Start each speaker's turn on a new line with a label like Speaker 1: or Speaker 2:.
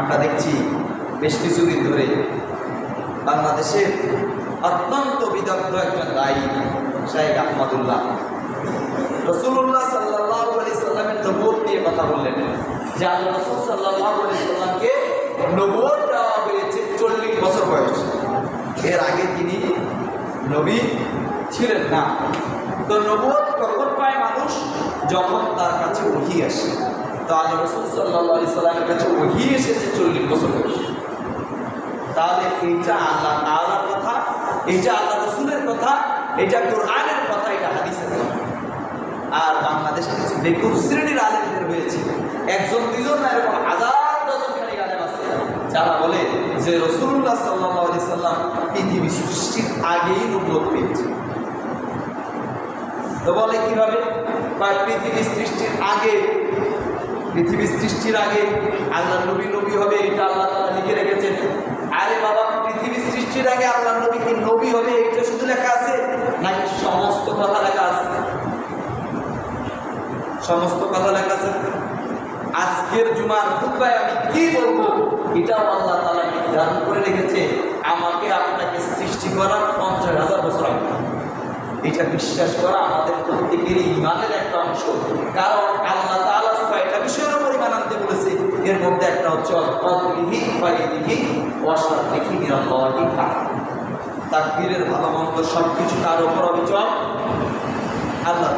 Speaker 1: আমরা দেখছি বেশ কিছুদিন ধরে বাংলাদেশের অত্যন্ত বিদগ্ধ একজন দায়ী শাহেখ আহমদুল্লাহ। রসুল্লাহ সাল্লাহ আলি সাল্লামের নবুয়ত নিয়ে কথা বললেন যে আল্লাহ রসুল সাল্লাহ সাল্লামকে নবুয়ত দেওয়া হয়েছে চল্লিশ বছর বয়স। এর আগে তিনি নবী ছিলেন না। তো নবুয়ত কখন পায় মানুষ? যখন তার কাছে ওহি আসে। তো আল্লাহ রসুল সাল্লাহ আলি সাল্লামের কাছে ওহি এসেছে চল্লিশ বছর বয়স। তাহলে এইটা আল্লাহ তাআলার কথা, এইটা আল্লাহ রসুলের কথা এটা কোরআনের কথা, এটা হাদিসের কথা। আর বাংলাদেশে কিছু বেকুব শ্রেণির আলেমদের হয়েছে। একজন দুজন না, এরকম হাজার ডজন খানি আলেম আছে, যারা বলে যে রসুল্লাহ সাল্লাহ আলি সাল্লাম পৃথিবী সৃষ্টির আগেই নবুয়ত পেয়েছে। তো বলে কীভাবে? বা পৃথিবী সৃষ্টির আগে পৃথিবী সৃষ্টির আগে আল্লাহ নবী নবী হবে, এটা আল্লাহ তাআলা লিখে রেখেছেন। আরে বাবা পৃথিবী সৃষ্টির আগে আল্লাহ নবী কি নবী হবে, এটা শুধু লেখা আছে নাকি সমস্ত কথা লেখা আছে? সমস্ত কথা লেখা আছে। আজকের জুমার খুতবায় আমি কি বলব, এটাও আল্লাহ তাআলা নির্ধারণ করে রেখেছে, আমাকে আপনাকে সৃষ্টি করার পঞ্চাশ হাজার বছর আগে। এটা বিশ্বাস করা আমাদের প্রত্যেকেরই ইমানের একটা অংশ। এর মধ্যে একটা হচ্ছে অকদরিহি ফাইদিহি মিনাল্লাহি তার তাকদীরের ভালো মন্দ সব কিছু তার উপর অবিচল আল্লাহ